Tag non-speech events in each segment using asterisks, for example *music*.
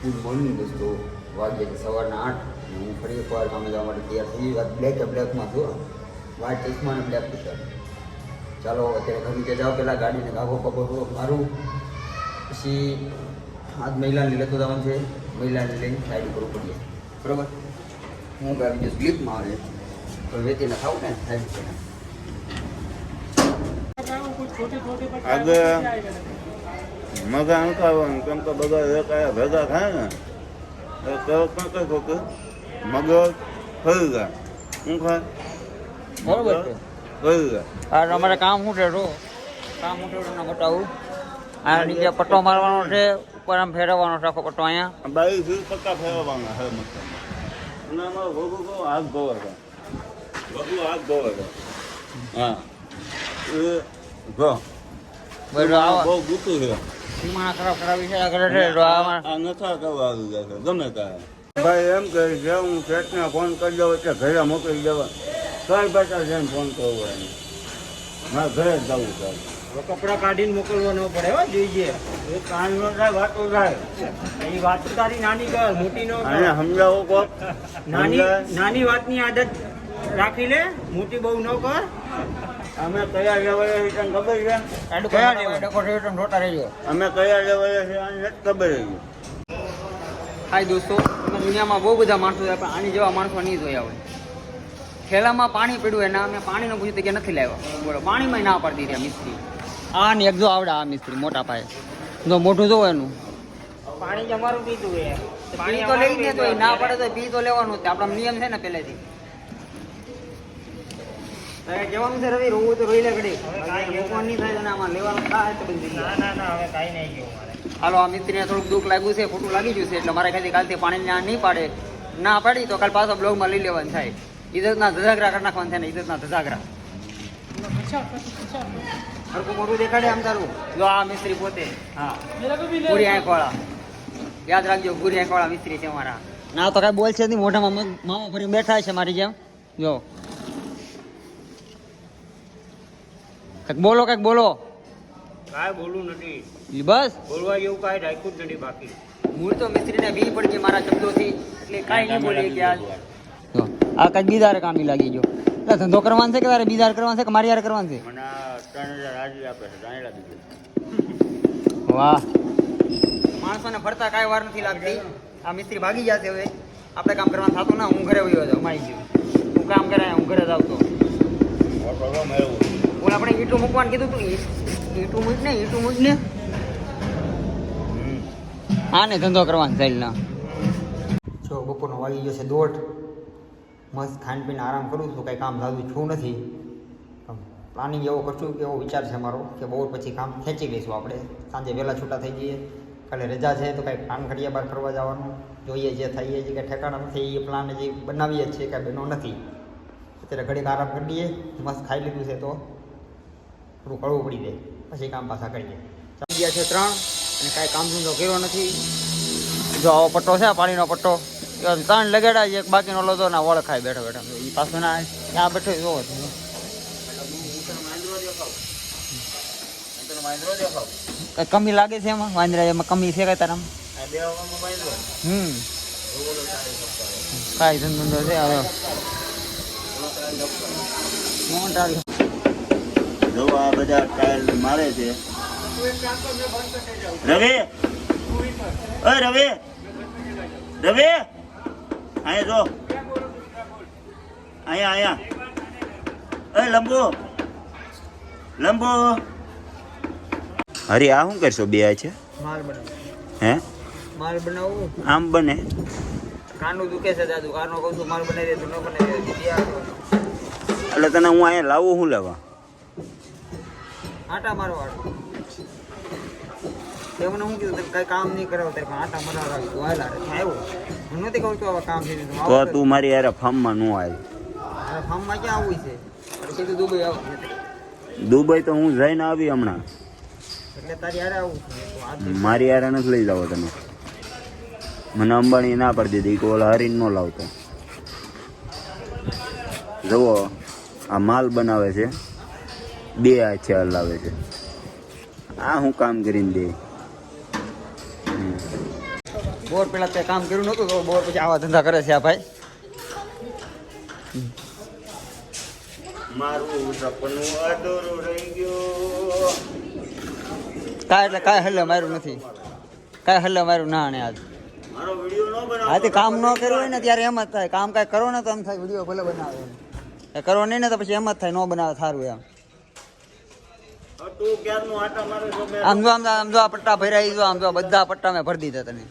Good morning દોસ્તો વાગે છે સવારના આઠ અને હું ફરી એકવાર કામે જવા માટે તૈયાર થઈ વાત બ્લેક બ્લેકમાં છું વ્હાઇટ ચશ્મા અને બ્લેક ટી શર્ટ ચાલો અત્યારે ઘર નીચે જાઓ. પહેલાં ગાડીને કાગો પગો મારું. પછી આજ મહિલાને લેતો જવાનું છે. મહિલાને લઈને સાઈડ કરવું ઉપડીએ બરાબર? હું ગાડી જઈશ સ્લીપમાં આવે તો વેચીને ખાવું ને સાઈડ ઉપર. આજે મજા નથી આવવાનું કેમ કે બધા એક આયા ભેગા થાય ને એ તરત ન કહી કે મગજ ફરી જાય. શું ખાય? બરોબર ફરી આ અમારે કામ શું છે કામ શું છે બતાવું આ નીચે પટ્ટો મારવાનો છે ઉપર આમ ફેરવવાનો છે આખો પટ્ટો અહીંયા. બાઈ સુધી ટકા ફેરવવાના હે મતલબ અને અમારો ભોગો કહો હાથ ધોવા છે. ભોગું હાથ ધોવા છે. હા. એ જો. આવા બહુ ગુતું છે. સીમાણા ખરાબ ખરાબ છે તો આમાં આ નથા કરવા આવી જાય ગમે ત્યારે ભાઈ એમ કહે છે હું શેઠને ફોન કરી દઉં એટલે ઘરે મોકલી દેવા. કઈ બેટા જઈને ફોન કરવો એને મારે ઘરે જ જવું છે. કપડા કાઢીને મોકલવા ન પડે હો જોઈએ એ કાંઈ ન થાય વાતો થાય. એ વાત તો તારી નાની કર મોટી નો કર. અને સમજાવો કોક? નાની નાની વાતની આદત રાખી લે મોટી બહુ ન કર. અમે કયા લેવલે છે તને ખબર છે? કયા લેવાય ડેકોરેશન રોતા રહેજો. અમે કયા લેવલે છે આને ખબર છે? હાય દોસ્તો અમે દુનિયામાં બહુ બધા માણસો છે પણ આની જેવા માણસો નહીં જોયા હોય. ખેલામાં પાણી પડ્યું એના અમે પાણીનો પૂછ્યું કે નથી લાવ્યા. બોલો પાણીમાં ના પાડી દીધી મિસ્ત્રી. આ ને એક જો આવડે આ મિસ્ત્રી મોટા પાયે. જો મોટું જોવો એનું. પાણી જ અમારું પીધું એ પાણી તો લઈ ને તો ના પડે તો પી તો લેવાનું. આપણા નિયમ છે ને પહેલેથી. કહેવાનું છે રવિ રોવું તો રોઈ લે ઘડી. હવે નહીં થાય અને આમાં લેવાનું થાય તો બધી ના ના ના હવે કાંઈ નહીં ગયું હાલો આ મિસ્ત્રીને થોડુંક દુઃખ લાગ્યું છે ખોટું લાગી ગયું છે એટલે મારે ખાલી કાલથી પાણી ના નહીં પાડે. ના પાડી તો કાલ પાછો બ્લોગમાં લઈ લેવાનું થાય. ઇજ્જતના ધજાગરા કરી નાખવાનું થાય ને ઇજ્જતના ધજાગરા. હરકું મોટું દેખાડે આમ તારું. જો આ મિસ્ત્રી પોતે હા પૂરી આંખ વાળા યાદ રાખજો ગુરી આંખ વાળા મિસ્ત્રી છે મારા ના તો કઈ બોલ છે નહીં મોઢામાં મામા ફરી બેઠા છે મારી જેમ. જો. કંઈક બોલો કંઈક બોલો. કાંઈ બોલું નથી. બસ. બોલવા જેવું કાંઈ રાખ્યું જ નથી બાકી. મૂળ તો મિસ્ત્રીને બી પડી ગઈ મારા શબ્દોથી એટલે કાંઈ નહીં બોલી કે જો આ કાંઈક બીજારે કામી લાગી ગયો. એટલે ધંધો કરવાનો છે કે તારે બીજાર કરવાનો છે કે મારી યાર કરવાનું છે? મને ત્રણ હજાર હાજરી આપે છે જાણેલા દીધું. વાહ. માણસોને ફરતા કાંઈ વાર નથી લાગતી. આ મિસ્ત્રી ભાગી જશે હવે. આપણે કામ કરવાનું થતું ના હું ઘરે વયો હતો મારી ગયું હું કામ કરાય હું ઘરે જ આવતો. હું આપણે ઈટું મૂકવાનું કીધું તું. ઈટું મૂક ને ઈટું મૂક ને. હા ને ધંધો કરવાનો ચાલ જો બપોરનો વાળી ગયો છે દોઢ. મસ્ત ખાઈને પીને આરામ કરું છું કાંઈ કામ થતું છું નથી. પ્લાનિંગ એવો કરશું કે એવો વિચાર છે મારો કે બહુ પછી કામ ખેંચી લઈશું આપણે. સાંજે વહેલા છૂટા થઈ જઈએ. કાલે રજા છે તો કાંઈ પ્લાન કરીએ બહાર ફરવા જવાનું. જોઈએ જે થઈએ જે કે ઠેકાણા નથી એ પ્લાન જે બનાવીએ છીએ કાંઈ બનો નથી. અત્યારે ઘડીક આરામ કરી દઈએ મસ્ત ખાઈ લીધું છે તો. થોડું હળવું પડી જાય. પછી કામ પાછા કરીએ ચાલી છે ત્રણ, અને કાંઈ કામ ધંધો કર્યો નથી. જો આવો પટ્ટો છે પાણીનો પટ્ટો. એ ત્રણ લગાડ્યા એક બાકીનો લોધો ના વળ ખાય બેઠો બેઠો. એ પાછો ના ત્યાં બેઠો છો કઈ કમી લાગે છે એમાં? વાંદરા એમાં કમી છે કઈ તારા હમ. કાંઈ ધંધો છે, હવે. મોટા જો આ બધા ટાયર મારે છે. રવે! અ રવે! રવે! અહીંયા જો. અહીંયા અહીંયા. ઓય લંબુ. લંબુ. અરે આ શું કરશો? બે છે? બનાવું. હે? માલ બનાવું? આમ બને. કાનું દુખે છે દાદુ. કાનો કહું છું માલ બનાવી દે તું ન બનાવી દે એટલે તને હું અહીંયા લાવું શું લેવા? આટા મારો આટો તે મને હું કીધું કઈ કામ નહીં કરાવ તારે પણ આટા મરા રાખ તું હાલ આવ્યો. હું નથી કહું છું આવા કામ છે તો તું મારી યાર ફાર્મમાં ન આવી ફાર્મમાં ક્યાં આવવું છે? અરે સીધું દુબઈ આવું દુબઈ તો હું જઈને આવી હમણાં. એટલે તારી હારે આવું મારી યાર નથી લઈ જાવ તમે. મને અંબાણી ના પાડી દીધી કે ઓલા હરીન ન લાવતો. જુઓ આ માલ બનાવે છે. બે હાથે હલાવે છે. આ હું કામ કરીને દે. બોર પેલા તે કામ કર્યું નહોતું તો બોર પછી આવા ધંધા કરે છે આ ભાઈ. મારું સપનું અધૂરું રહી ગયું. કાંઈ એટલે કાંઈ હલ્લે માર્યું નથી. કાંઈ હલ્લે માર્યું ના ને આજ. મારો વીડિયો ન બનાવો હા તે કામ ન કર્યું હોય ને ત્યારે એમ જ થાય. કામ કાંઈ કરો ને તો એમ થાય વીડિયો ભલે બનાવે એ કરો નહીં ને તો પછી એમ જ થાય ન બનાવે સારું એમ હવે તું ક્યારનું આટા મારે છો મેં આમ જો આમ આમ જો આ પટ્ટા ભર્યા જો આમ જો બધા પટ્ટા મેં ભરી દીધા તને.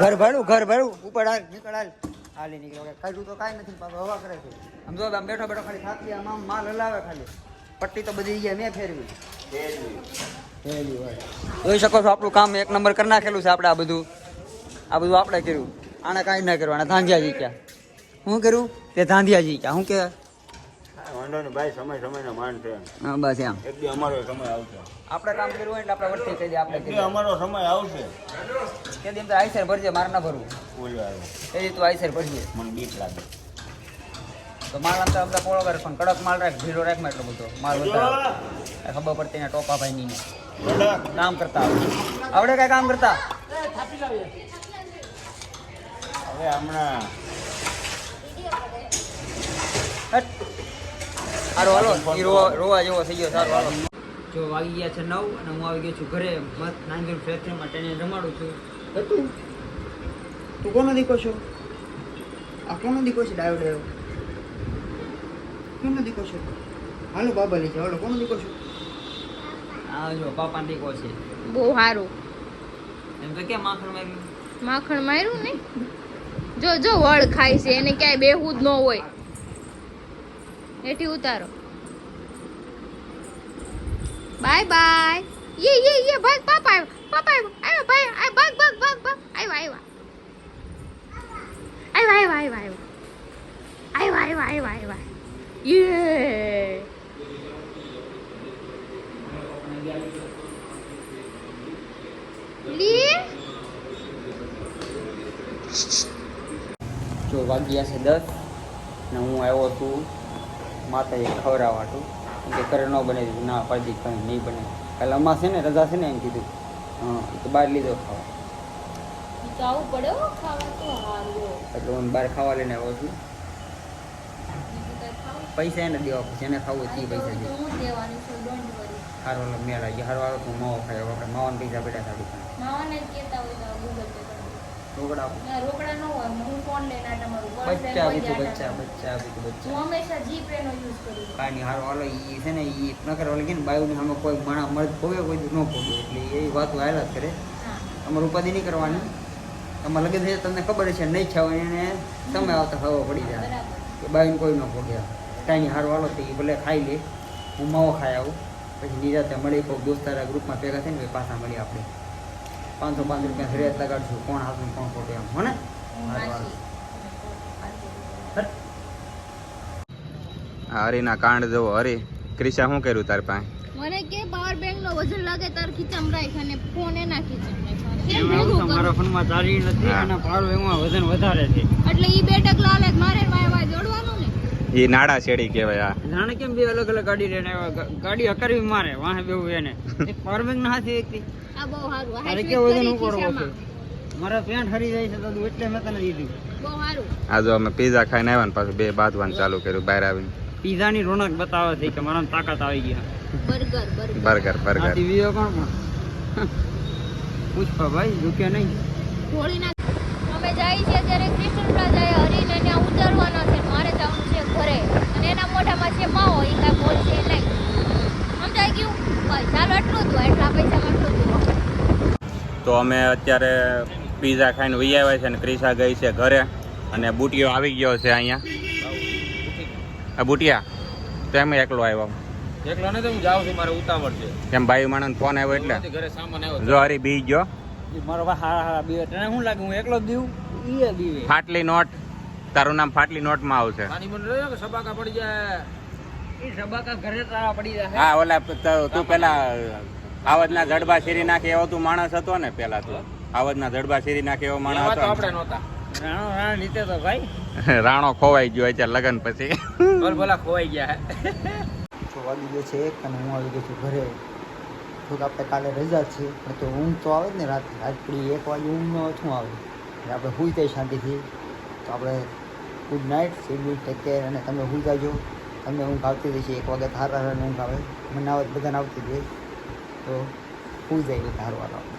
ઘર ભરું ઘર ભરું. ઉપર હાલ નીકળ હાલ. હાલી નીકળે. કાઢ્યું તો કાંઈ નથી પાછો હવા કરે છે. આમ જો આમ બેઠો બેઠો ખાલી થાકી આમ આમ માલ હલાવે ખાલી. પટ્ટી તો બધી ગયા મેં ફેરવી. જોઈ શકો છો આપણું કામ એક નંબર કરી નાખેલું છે આપણે આ બધું. આ બધું આપણે કર્યું. આને કાંઈ ના કર્યું ધાંધિયા ધાંધિયાજી ક્યાં? શું કર્યું? તે ધાંધિયાજી ક્યાં? શું કે? વાંધો નહીં ભાઈ સમય સમયનો માન છે. હા બસ એમ. એક દી અમારો સમય આવશે. આપણે કામ કર્યું હોય એટલે આપણે વચ્ચે થઈ જાય આપણે અમારો સમય આવશે. કે દી તો આઈસર ભરજે માર ના ભરવું. બોલ્યો આવે. એ તું આઈસર ભરજે મને બીક લાગે. તો માલ આમ તો આમ પોળો કરે પણ કડક માલ રાખ ભીડો રાખમાં એટલો બધો માલ વધારે ખબર પડતી ને ટોપા ભાઈ ની. કામ કરતા આવડે આવડે કઈ કામ કરતા? હવે હમણાં હાલો ઈ રોવા રોવા જેવો થઈ ગયો સારો હાલો. જો વાગી ગયા છે નવ અને હું આવી ગયો છું ઘરે. મસ્ત નાનગીર ફેક્ટરીમાં તેને રમાડું છું. હતું તું કોનો દીકો છો? આ કોનો દીકો છે ડાયો ડાયો? કોનો દીકો છે? હાલો બાબા લઈ જાઓ. હાલો કોનો દીકો છો? આ જો પાપા દીકો છે. બહુ સારું એમ તો કેમ માખણ માર્યું? માખણ માર્યું ને? જો જો વળ ખાય છે એને ક્યાંય બેહું જ ન હોય. એથી ઉતારો. Bye bye. યે યે યે ભાગ પાપા આવ્યો. પાપા આવ્યો. આવ્યો, ભાઈ આ ભાગ ભાગ ભાગ ભાગ. આવ્યો. આવ્યો આવ્યો આવ્યો આવ્યો. આવ્યો આવ્યો આવ્યો આવ્યો. યે. લી. જો વાગ્યા છે દસ ને હું આવ્યો છું માતાએ ખવડાવવા હતું. કે કરે ન બને ના પાડી કંઈ નહીં બને. કાલે અમાસ છે ને રજા છે ને એમ કીધું. હા તો બહાર લીધો ખાવા. એટલે હું બહાર ખાવા લઈને આવ્યો છું. પૈસા એને દેવા પછી એને ખાવું તે પૈસા દે. હું દેવાની છું હારો મેળ આવી ગયો હારો વાળો તું માવો ખાય આપણે માવાને પૈસા બેઠા સાડી માવાને કહેતા હોય ગૂગલ પે રોકડા. ના રોકડા ન હોય હું ફોન લઈને આટા મારું બચ્ચા બચ્ચા બચ્ચા હું બચ્ચા. હંમેશા જીપે નો યુઝ કરું છું. કાંઈ નહીં હારો હાલો ઈ છે ને ઈ નકર કે ને બાયુની સામે કોઈ માણા મળે ભોગે કોઈ ન ભોગે એટલે એ વાતો હાલ્યા જ કરે. હા. તમારે ઉપાધિ નહીં કરવાની. તમારે લગ્ન થઈ તમને ખબર છે નહીં છે હવે એને સમય આવતા હવા પડી જાય. કે બાયું કોઈ ન ભોગે. કાંઈ હારું હાલો તો એ ભલે ખાઈ લે. હું માવો ખાઈ આવું. પછી નિરાતે મળી કોઈ દોસ્તારા ગ્રુપમાં ભેગા થઈને પાછા મળી આપણે. પાંચસો પાંચ રૂપિયા ફરિયાદ લગાડશું. કોણ હાથું કોણ ખોટું એમ. હોને હરીના કાંડ જવો. હરી ક્રિશા શું કર્યું તાર પાસે? મને કે પાવર બેંક નો વજન લાગે તાર ખીચામાં રાખ અને ફોન એના ખીચામાં મારા ફોન ફોનમાં ચાલી નથી અને અને બેંકમાં વજન વધારે છે. એટલે ઈ બે ટકલા મારે મારે વાય એ નાડા શેડી કહેવાય આ. જાણે કેમ બે અલગ અલગ ગાડી લઈને આવ્યા? ગાડી હકરવી મારે વાહે બેવું એને. *laughs* બેંક ના હતી એકથી આ બહુ સારું હાઈટ કે વજન ઉપાડવો છે? મારા પેન્ટ હરી જાય છે તો એટલે મેં તને દીધું. બહુ સારું. આ જો અમે પીઝા ખાઈને આવ્યા ને પાછું બે બાંધવાનું ચાલુ કર્યું બહાર આવીને. પીઝાની રોનક બતાવે છે કે મારા તાકાત આવી ગયા બર્ગર બર્ગર. Burger burger. આ ટીવી કોણ પણ પૂછપા ભાઈ રૂકે નહીં? અમે જાય છે ત્યારે કૃષ્ણ પ્લાઝાએ હરીને ત્યાં ઉતારવાના છે. જવાનું છે ઘરે. અને એના મોઢામાં છે માવો એ કાંઈ બોલશે નહીં. સમજાઈ ગયું? ચાલો એટલું જ એટલા પૈસામાં એટલું જ તો અમે અત્યારે પીઝા ખાઈને વહી આવ્યા છે અને ક્રિશા ગઈ છે ઘરે. અને બુટિયો આવી ગયો છે અહીંયા. આ બુટિયા? તો એમ એકલો આવ્યો. એકલો નથી હું જાઉં છું મારે ઉતાવળ છે. કેમ ભાઈ માણસ ફોન આવ્યો એટલે? ઘરે સામાન આવ્યો જો હરી બી ગયો. ઈ મારો ભાઈ હારા હારા બીવે તને શું લાગે હું એકલો જ દીવું? ફાટલી નોટ તારું નામ ફાટલી નોટમાં આવશે. પાણી મને રહ્યો કે સબાકા પડી જાય? ઈ સબાકા ઘરે તારા પડી જાય. હા ઓલા તું પેલા આવડના જડબા શીરી નાખે એવો તું માણસ હતો ને પેલા તું. આવડના જડબા શીરી નાખે એવો માણસ તો હતો આપણે નહોતા. રાણો રાણ લીધે તો ભાઈ. *laughs* ખોવાઈ ગયો અત્યારે લગન પછી. *laughs* બોલા ભલા ખોવાઈ ગયા. વાગી ગયો છે એક અને હું આવી ગયો છું ઘરે. થોડુંક આપણે કાલે રજા જ છે પણ તો ઊંઘ તો આવે જ ને રાત પડી એક વાગે ઊંઘ શું આવે? એટલે આપણે સૂઈ જાય શાંતિથી. તો આપણે ગુડ નાઇટ સીડ ટેક કેર અને તમે સૂઈ જાજો તમને ઊંઘ આવતી રહેશે એક વાગે થારા ઊંઘ આવે. મને આવે બધાને આવતી જ તો સૂઈ જાય સારું